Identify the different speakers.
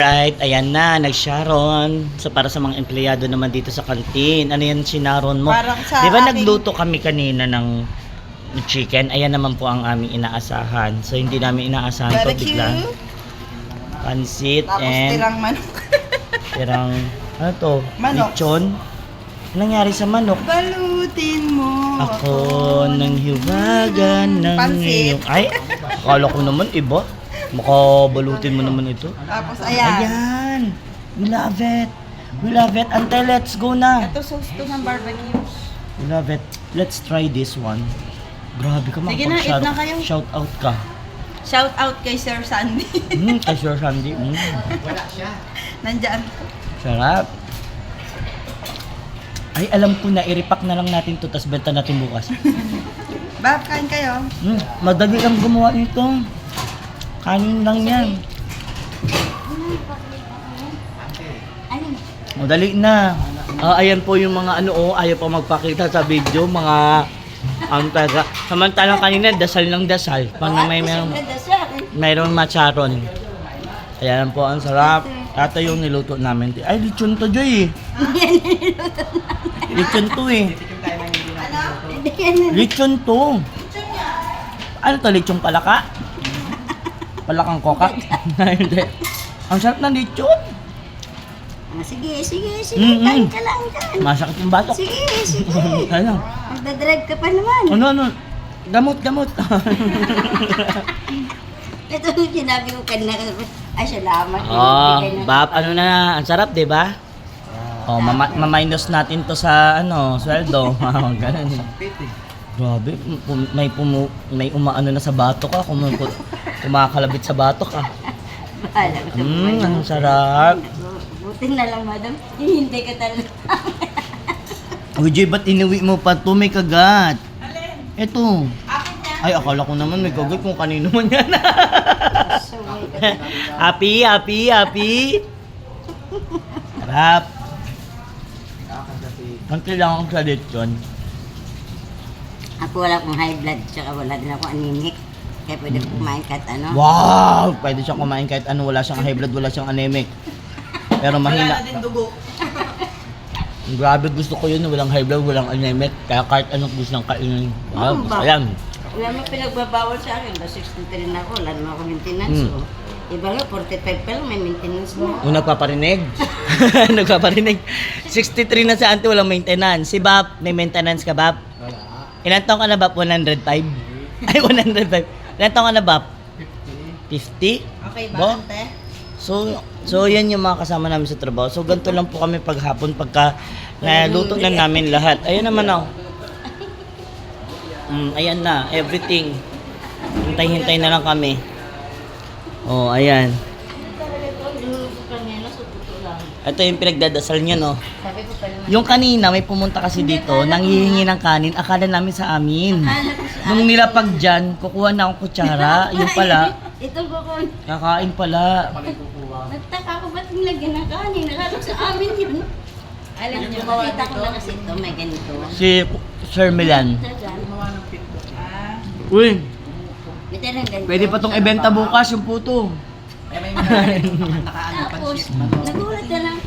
Speaker 1: Right, ayan na, nag-Sharon. So para sa mga empleyado naman dito sa kantin, ano yan Sharon mo?
Speaker 2: Parang sa
Speaker 1: Di ba
Speaker 2: ating-
Speaker 1: nagluto kami kanina ng chicken? Ayan naman po ang aming inaasahan. So hindi namin inaasahan to
Speaker 2: Barbecue.
Speaker 1: bigla. Pansit
Speaker 2: Tapos
Speaker 1: and
Speaker 2: tirang manok.
Speaker 1: tirang, ano to?
Speaker 2: Manok.
Speaker 1: Lechon? Anong nangyari sa manok?
Speaker 2: Balutin mo
Speaker 1: Ako ng hiwagan ng
Speaker 2: Pansit.
Speaker 1: iyong... Ay, akala ko naman iba. Makabalutin mo naman ito.
Speaker 2: Tapos ayan.
Speaker 1: Ayan. We love it. We love it. Ante, let's go na.
Speaker 2: Ito sauce to ng barbecue.
Speaker 1: We love it. Let's try this one. Grabe ka
Speaker 2: Sige na, eat
Speaker 1: makapag-shout
Speaker 2: na kayo.
Speaker 1: shout out ka.
Speaker 2: Shout out kay Sir Sandy.
Speaker 1: Mm, kay Sir Sandy. Mm,
Speaker 2: Nandyan.
Speaker 1: sarap. Ay, alam ko na, i-repack na lang natin to, tapos benta natin bukas.
Speaker 2: Bab, kain kayo.
Speaker 1: Mm, madali lang gumawa nito. Kanin lang yan. Madali na. Ah, ayan po yung mga ano, oh, ayaw pa magpakita sa video, mga ang taga. Samantalang kanina, dasal ng dasal. Pag na may mayroong, mayroong macharon. Ayan po, ang sarap. Ito yung niluto namin. Ay, lechon to, Joy. lechon to eh. Lechon to. Ano to, lechon palaka? Palakang kokak? Hindi. Ang sarap ng lechon.
Speaker 3: Ah, sige, sige, sige.
Speaker 1: Mm-mm.
Speaker 3: Kain ka lang dyan.
Speaker 1: Masakit yung batok.
Speaker 3: Sige, sige.
Speaker 1: ano?
Speaker 3: Magdadrive ka pa naman.
Speaker 1: Ano, ano? Gamot, gamot.
Speaker 3: Ito yung sinabi ko kanina. Ay, salamat.
Speaker 1: oh, bab, ano na, ang sarap, di ba? Oh, mama- ma-minus natin to sa ano, sweldo. Oh, Ganun. Grabe, pum- may pumu may umaano na sa batok ka, kum kumakalabit sa batok ka.
Speaker 3: Bahala ko sa buhay.
Speaker 1: Mmm, ang sarap.
Speaker 3: Buti na lang, madam. Hinihintay ka talaga.
Speaker 1: Uy, Jay, ba't inuwi mo pa to? May kagat. Ito. Ay, akala ko naman may kagat kung kanino man yan. Happy, happy, happy. Sarap. Konti lang akong sa lechon.
Speaker 3: Ako wala akong high blood, tsaka wala din ako anemic. Kaya pwede ko kumain kahit ano.
Speaker 1: Wow! Pwede siyang kumain kahit ano. Wala siyang high blood, wala siyang anemic. Pero mahina.
Speaker 2: Wala na din dugo.
Speaker 1: Grabe gusto ko yun. Walang high blood, walang anemic. Kaya kahit anong gusto ng kainin. Wow,
Speaker 3: Ano
Speaker 1: gusto
Speaker 3: ba?
Speaker 1: yan.
Speaker 3: Wala mo pinagbabawal sa akin. Ba 63 na ako, wala naman ako maintenance.
Speaker 1: Hmm.
Speaker 3: Oh. Iba nga, 45 pa lang, may maintenance mo.
Speaker 1: Kung nagpaparinig. nagpaparinig. 63 na sa auntie, walang maintenance. Si Bap, may maintenance ka, Bap? Ilan taong ka na, Bap? 105? Ay, 105. Ilan taong ka na, Bap? 50?
Speaker 2: Okay
Speaker 1: Bo?
Speaker 2: ba, ante?
Speaker 1: So, so yan yung mga kasama namin sa trabaho. So, ganito lang po kami paghapon pagka naluto na namin lahat. Ayun naman oh. Mm, ayan na, everything. Hintay-hintay na lang kami. Oh, ayan. Ito yung pinagdadasal niya, no?
Speaker 3: Sabi ko pa naman.
Speaker 1: Yung kanina, may pumunta kasi dito, nanghihingi ng kanin, akala namin sa amin.
Speaker 3: Akala ko sa
Speaker 1: Nung nilapag dyan, kukuha na akong kutsara, yung pala,
Speaker 3: Ito ko ko.
Speaker 1: kakain pala.
Speaker 3: Nagtaka ko ba't nilagyan ng kanin? Nakala ko sa amin yun. Alam niyo, nakita ko na kasi ito, may ganito.
Speaker 1: Si Sir Milan.
Speaker 2: Ah,
Speaker 1: Uy,
Speaker 3: talagang ganito.
Speaker 1: pwede pa tong ibenta bukas yung puto.
Speaker 3: Tapos, nagulat na lang